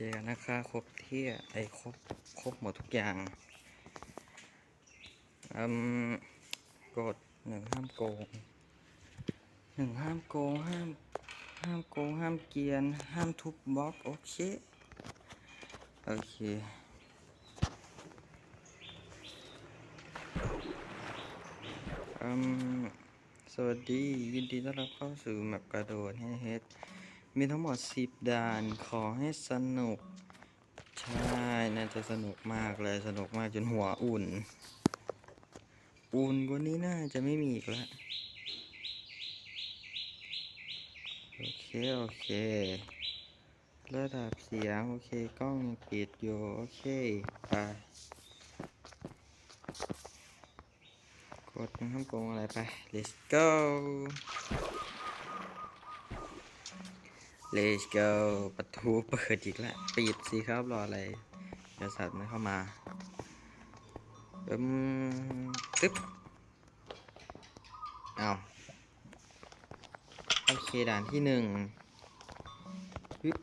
เคกันนะคะครบเที่ยไอ้ครบครบหมดทุกอย่างอืมกดหนึ่งห้ามโกงหนึ่งห้ามโกงห้ามห้ามโกงห้ามเกียน ห้ามทุบบล็อกโอเค โอเคอืมสวัสดียินดีต้อนรับเข้าสู่แมปกระโดดให้เฮด มีทั้งหมด 10 ด่าน ขอให้สนุก ใช่ น่าจะสนุกมากเลย สนุกมากจนหัวอุ่น อุ่นกว่านี้น่าจะไม่มีอีกแล้ว โอเค โอเค ระดับเสียง โอเค กล้องยังปิดอยู่ โอเค ไป กดห้ามโกงอะไรไป let's go let's go ประตูเปิดอีกแล้วปิดสิครับรออะไรเดี๋ยวสัตว์ไม่เข้ามาอืมตึ๊บเอาโอเคด่านที่หนึ่งปึ๊บ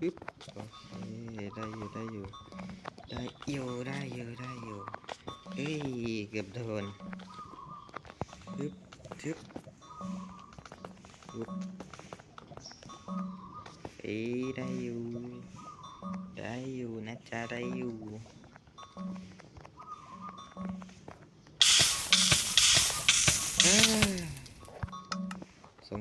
ปึ๊บโอเคได้อยู่ได้อยู่ได้อยู่ได้อยู่ได้อยู่เอ้ยเกือบโดนทึบทึบวุบ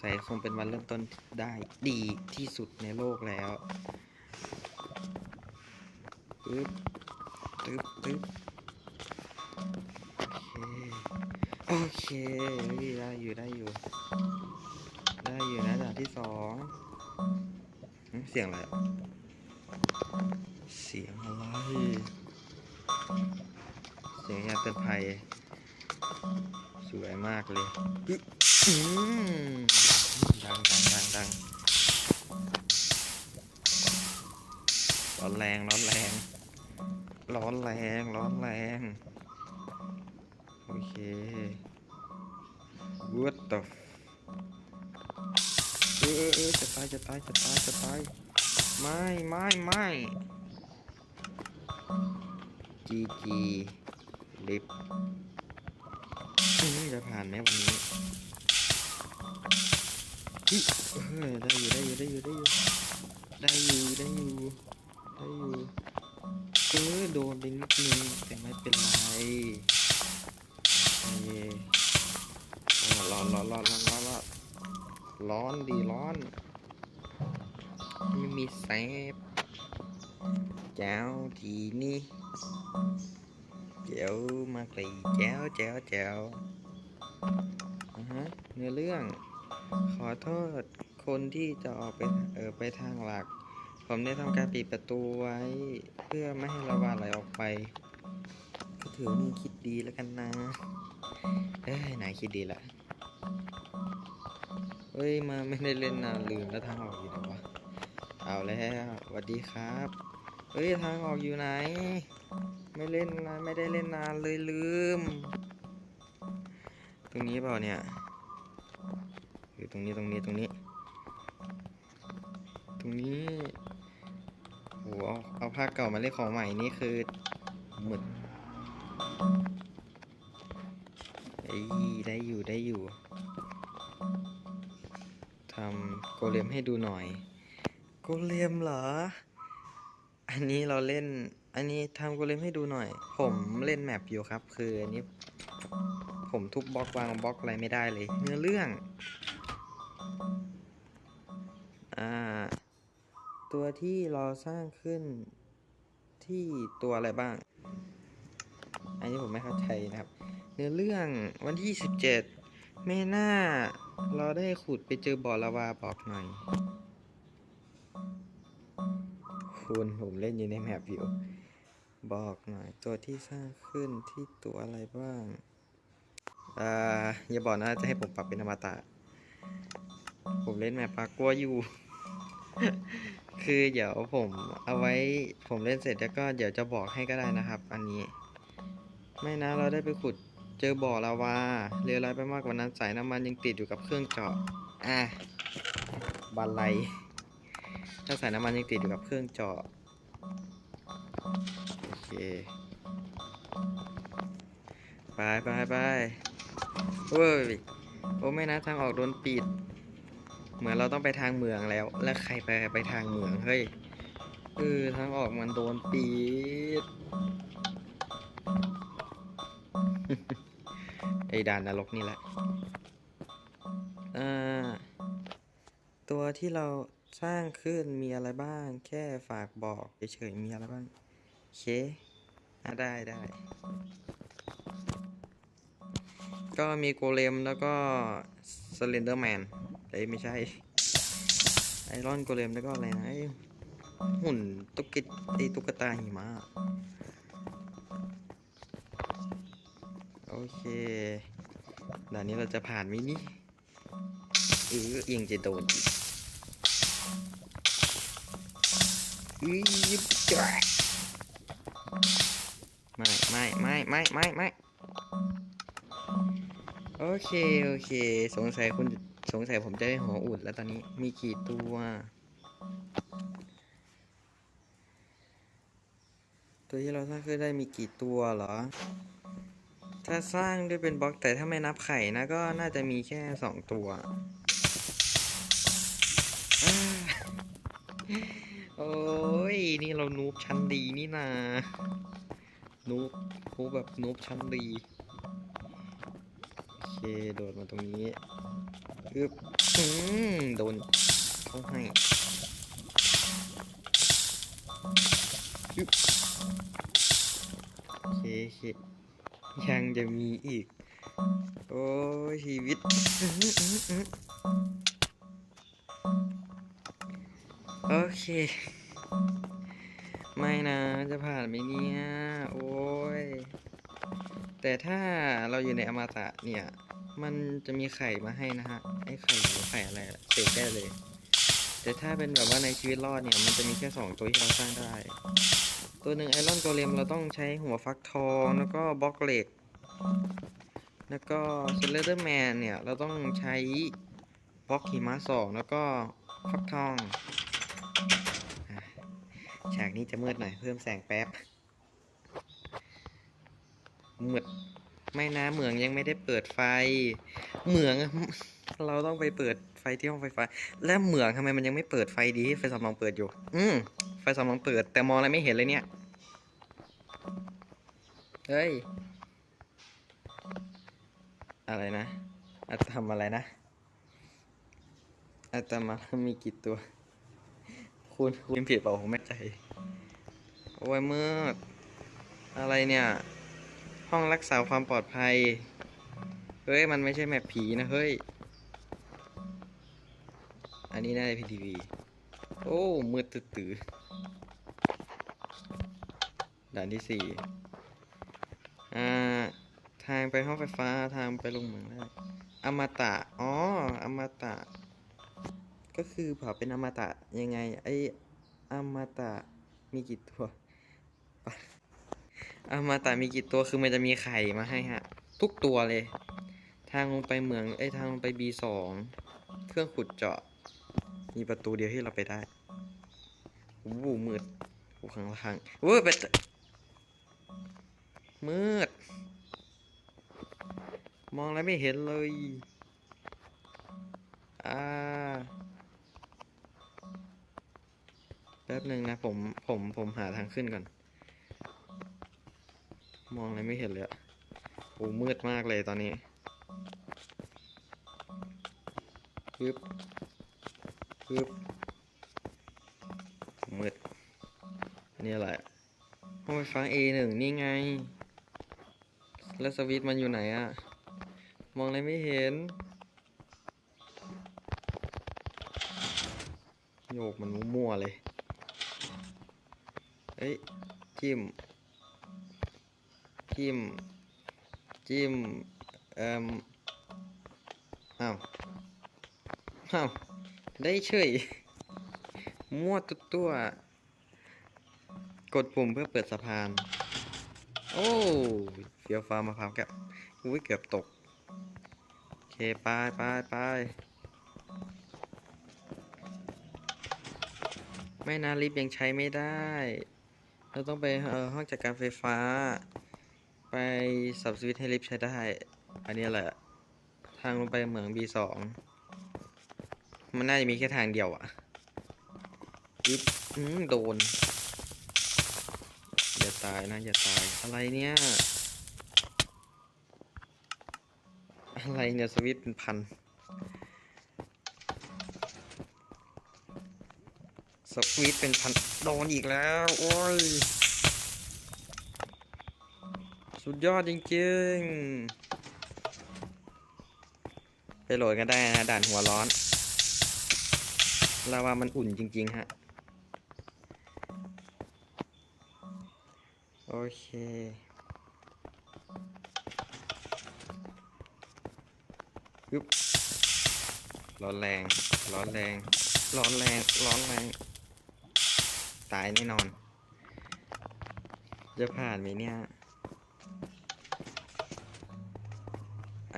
สงสัยคงเป็นวันเริ่มต้นได้ดีที่สุดในโลกแล้วปึ๊บตึ๊บตึ๊บโอเคโอเคได้อยู่ได้อยู่ ได้อยู่นะด่านที่สองเสียงอะไร เสียงอะไร เสียงยาเตือนภัย สวยมากเลยอืม ดังดังดังดังร้อนแรงร้อนแรง ร้อนแรงร้อนแรงโอเค what the f- เออเออเออจะตายจะตายจะตายจะตายไม่ไม่ไม่จีจีลิฟนี่จะผ่านไหมวันนี้ อิเออได้อยู่ได้อยู่ได้อยู่ได้อยู่ได้อยู่ได้อยู่ได้อยู่เออโดนไปนิดนึงแต่ไม่เป็นไรเย่ร้อนร้อนร้อนร้อนร้อนร้อนร้อนดีร้อนไม่มีเซฟแจ้วทีนี่แจ้วมากเลยแจ้วแจ้วแจ้วอ่าฮะเนื้อเรื่อง ขอโทษคนที่จะออกไปเออไปทางหลัก ผมได้ทำการปิดประตูไว้ เพื่อไม่ให้ระบายไหลออกไป ก็ถือว่ามึงคิดดีแล้วกันนะ เอ้ยนายคิดดีละเฮ้ยมาไม่ได้เล่นนานลืมแล้วทางออกอยู่ไหนวะ เอาแล้วสวัสดีครับ เฮ้ยทางออกอยู่ไหน ไม่เล่นนานไม่ได้เล่นนานเลยลืม ตรงนี้เปล่าเนี่ย อยู่ตรงนี้ตรงนี้ตรงนี้ ตรงนี้โหเอาเอาภาเก่ามาเล่นของใหม่นี่คือหมึดเอ้ได้อยู่ได้อยู่ทำโกเลมให้ดูหน่อย โกเลมเหรอ อันนี้เราเล่น อันนี้ทำโกเลมให้ดูหน่อย ผมเล่นแมปอยู่ครับ คืออันนี้ ผมทุบบล็อกวางบล็อกอะไรไม่ได้เลย เนื้อเรื่อง ตัวที่เราสร้างขึ้นที่ตัวอะไรบ้าง อันนี้ผมไม่เข้าใจนะครับ เนื้อเรื่องวันที่17ไม่น่า เราได้ขุดไปเจอบ่อลาวาบอกหน่อย คุณผมเล่นอยู่ในแมปอยู่ บอกหน่อย ตัวที่สร้างขึ้นที่ตัวอะไรบ้าง อ่า อย่าบอกนะจะให้ผมปรับเป็นอมตะ ผมเล่นแมปปากัวอยู่ คือเดี๋ยวผมเอาไว้ผมเล่นเสร็จแล้วก็เดี๋ยวจะบอกให้ก็ได้นะครับ อันนี้ ไม่นะเราได้ไปขุดเจอบ่อลาวาเรือไรไปมากกว่านั้นสายน้ำมันยังติดอยู่กับเครื่องเจาะอะบันไลถ้าสายน้ำมันยังติดอยู่กับเครื่องเจาะโอเคไปไปไปเฮ้ย โอ้ไม่นะทางออกโดนปิด เหมือนเราต้องไปทางเมืองแล้ว แล้วใครไปไปทางเมืองเฮ้ยเออทางออกมันโดนปิดไอ้ด่านนรกนี่แหละอ่าตัวที่เราสร้างขึ้นมีอะไรบ้าง แค่ฝากบอกเฉยๆมีอะไรบ้าง โอเคอะได้ได้ ก็มีโกเลมแล้วก็สเลนเดอร์แมนเอ้ยไม่ใช่ ไอรอนโกเลมแล้วก็อะไรนะไอหุ่นตุ๊กกิไอตุ๊กตาหิมะโอเคด่านนี้เราจะผ่านไหมนี่เออเอียงจะโดนอีกอื้อจ้ไม่ไม่ไม่ไม่ไม่ไม่ โอเค โอเค สงสัยคุณสงสัยผมจะได้หัวอุดแล้วตอนนี้มีกี่ตัว ตัวที่เราสร้างขึ้นได้มีกี่ตัวเหรอ ถ้าสร้างด้วยเป็นบล็อกแต่ถ้าไม่นับไข่นะก็น่าจะมีแค่สองตัวอโอ้ย นี่เรานูบชั้นดีนี่นานูบนูบแบบนูบชั้นดี เคโดดมาตรงนี้อึบอืมโดนเขาให้อึบโอเคโอเคยังจะมีอีก โอ้ยชีวิตโอเค ไม่นะ จะผ่านไหมเนี่ย โอ้ย แต่ถ้าเราอยู่ในอมตะเนี่ย มันจะมีไข่มาให้นะฮะ ไอ้ไข่หรือไข่อะไรอะเสกได้เลย แต่ถ้าเป็นแบบว่าในชีวิตรอดเนี่ย มันจะมีแค่สองตัวที่เราสร้างได้ ตัวหนึ่งไอรอนโกเลมเราต้องใช้หัวฟักทอง แล้วก็บล็อกเหล็ก แล้วก็เซเลเดอร์แมนเนี่ย เราต้องใช้บล็อกหิมะสองแล้วก็ฟักทองอะฉากนี้จะมืดหน่อยเพิ่มแสงแป๊บ มืดไม่นะเหมืองยังไม่ได้เปิดไฟ เหมืองเราต้องไปเปิดไฟที่ห้องไฟฟ้า และเหมืองทำไมมันยังไม่เปิดไฟดีไฟสำรองเปิดอยู่ อืมไฟสำรองเปิด แต่มองอะไรไม่เห็นเลยเนี่ยเฮ้ยอะไรนะอาตทำอะไรนะอาตมามีกี่ตัว คุณคุณผิดเปล่าผมไม่ใจโอ้ยมืดอะไรเนี่ย ห้องรักษาความปลอดภัย เฮ้ย มันไม่ใช่แมปผีนะ เฮ้ย อันนี้น่าจะพีทีวี โอ้ มืดตื้อด่านที่สี่อ่า ทางไปห้องไฟฟ้า ทางไปลงเหมืองได้ อมตะ อ๋อ อมตะ ก็คือเผาเป็นอมตะยังไง ไออมตะมีกี่ตัว อมาตะมีกี่ตัวคือมันจะมีไข่มาให้ฮะ ทุกตัวเลย ทางลงไปเหมืองไอยทางลงไป B2 เครื่องขุดเจาะ มีประตูเดียวที่เราไปได้โอ้โหมืดโอ้ข้างล่างเว้ยเป็ดมืด มองแล้วไม่เห็นเลย อ่า แป๊บหนึ่งนะผม ผม ผมหาทางขึ้นก่อน มองอะไรไม่เห็นเลยอะโอ้มืดมากเลยตอนนี้ปึ๊บปึ๊บมืดนี่อะไรห้องไฟฟ้า A1 นี่ไง แล้วสวิตช์มันอยู่ไหนอะมองอะไรไม่เห็นโยกมันมั่วเลยเอ้ย จิ้ม จิ้ม จิ้ม เอ่มอ้าวอ้าวได้เฉย มั่วตุ๊ดตัว กดปุ่มเพื่อเปิดสะพาน โอ้เฟียวฟ้ามาพร้าวกับอุ้ยเกือบตก โอเค ไปไปไปไม่นะลิฟต์ยังใช้ไม่ได้ เราต้องไปเออห้องจัดการไฟฟ้า ไปสับสวิตให้ลิฟต์ใช้ได้ อันนี้แหละ ทางลงไปเหมือง B2 มันน่าจะมีแค่ทางเดียวอะลิฟต์อืมโดน อย่าตายนะ อย่าตาย อะไรเนี่ย อะไรเนี่ย สวิตเป็นพันสวิตเป็นพันโดนอีกแล้ว โอ้ย สุดยอดจริงๆ ไปโหลดกันได้นะด่านหัวร้อนลาวามันอุ่นจริง ๆ ฮะ โอเคยึบร้อนแรง ร้อนแรง ร้อนแรง ร้อนแรง ตายแน่นอน จะผ่านไหมเนี่ย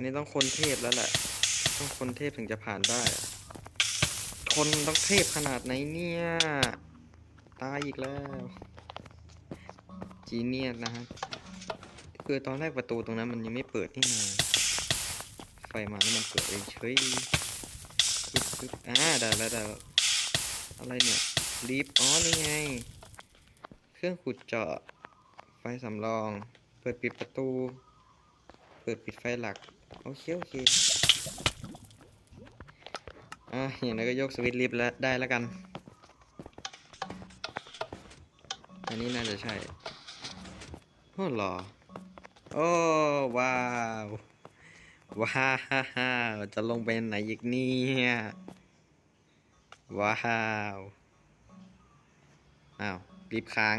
นนี้ต้องคนเทพแล้วแหละ ต้องคนเทพถึงจะผ่านได้ คนต้องเทพขนาดไหนเนี่ย ตายอีกแล้ว จีเนียสนะฮะ คือตอนแรกประตูตรงนั้นมันยังไม่เปิดนี่นาไฟมาแล้วมันเปิดเองเฉยปึ๊บปึ๊บอ่าได้แล้วได้แล้วอะไรเนี่ยลิฟอ๋อนี่ไง เครื่องขุดเจาะ ไฟสำรอง เปิดปิดประตู เปิดปิดไฟหลัก โอเค โอเค อะอย่างนั้นก็ยกสวิตช์ลิฟต์แล้วได้แล้วกัน อันนี้น่าจะใช่โอ้หรอ โอ้ว้าว ว้าวจะลงไปไหนอีกเนี่ยว้าว อ้าวรีบค้าง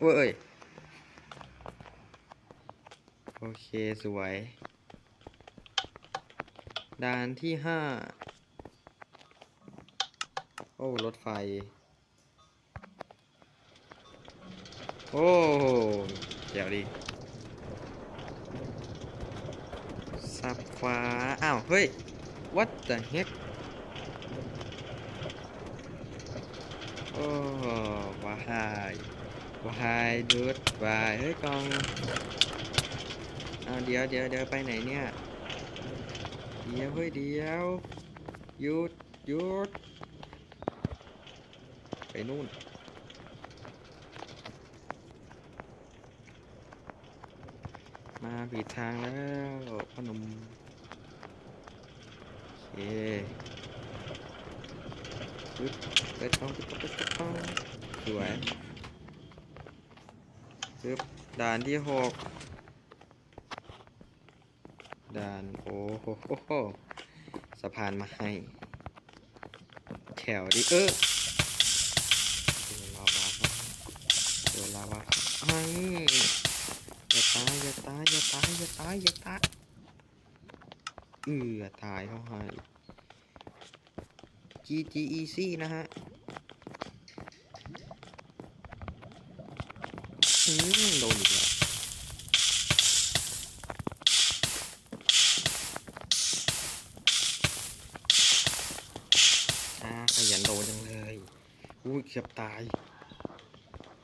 เว้ย โอเค สวย ด่านที่ห้าโอ้ รถไฟ โอ้เดี๋ยวดิสับขวาอ้าว เฮ้ย what the heck โอ้วายวายดูดวายเฮ้ยกองอ้าเดี๋ยวเดี๋ยวเดี๋ยวไปไหนเนี่ย เดี๋ยวเฮ้ยเดี๋ยวหยุดหยุดไปนู่น มาผิดทางแล้วพนมโอเคปึ๊บเปิดช่องปึ๊บปึ๊บปึ๊บปึ๊บสวยปึ๊บด่านที่หกด่าน โอ้โหโหสะพานมาให้ แถวดิเออเจอลาวาครับเจอลาวาไอ้อย่าตายอย่าตายอย่าตายอย่าตายอย่าตายเออตายเขาให้ GG easy นะฮะอืมโดนอีกแล้ว ขยันโดนจังเลยอุ้ยเกือบตาย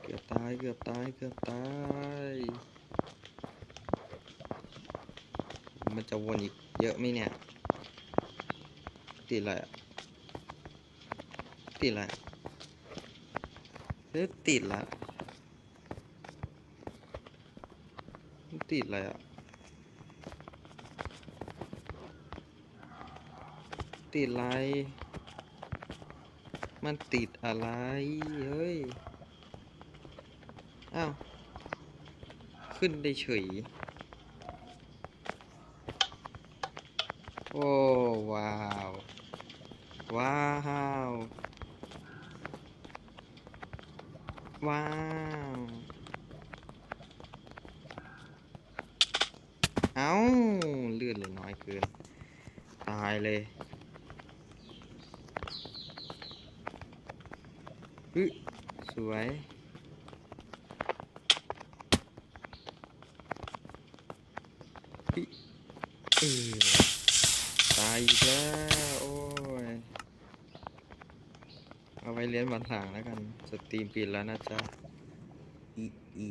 เกือบตายเกือบตายเกือบตาย มันจะวนอีกเยอะไหมเนี่ยติดอะไรอะติดอะไรเฮ้ยติดละติดอะไรอะติดอะไร มันติดอะไร เฮ้ย อ้าว ขึ้นได้เฉย โอ้ ว้าว ว้าว ว้าวเอ้าเลื่อนเลยน้อยเกิน ตายเลย ฮึสวยอึเออตายอีกแล้วโอ้ย เอาไว้เลี้ยงวันหลังแล้วกัน สตรีมปิดแล้วนะจ๊ะอีอี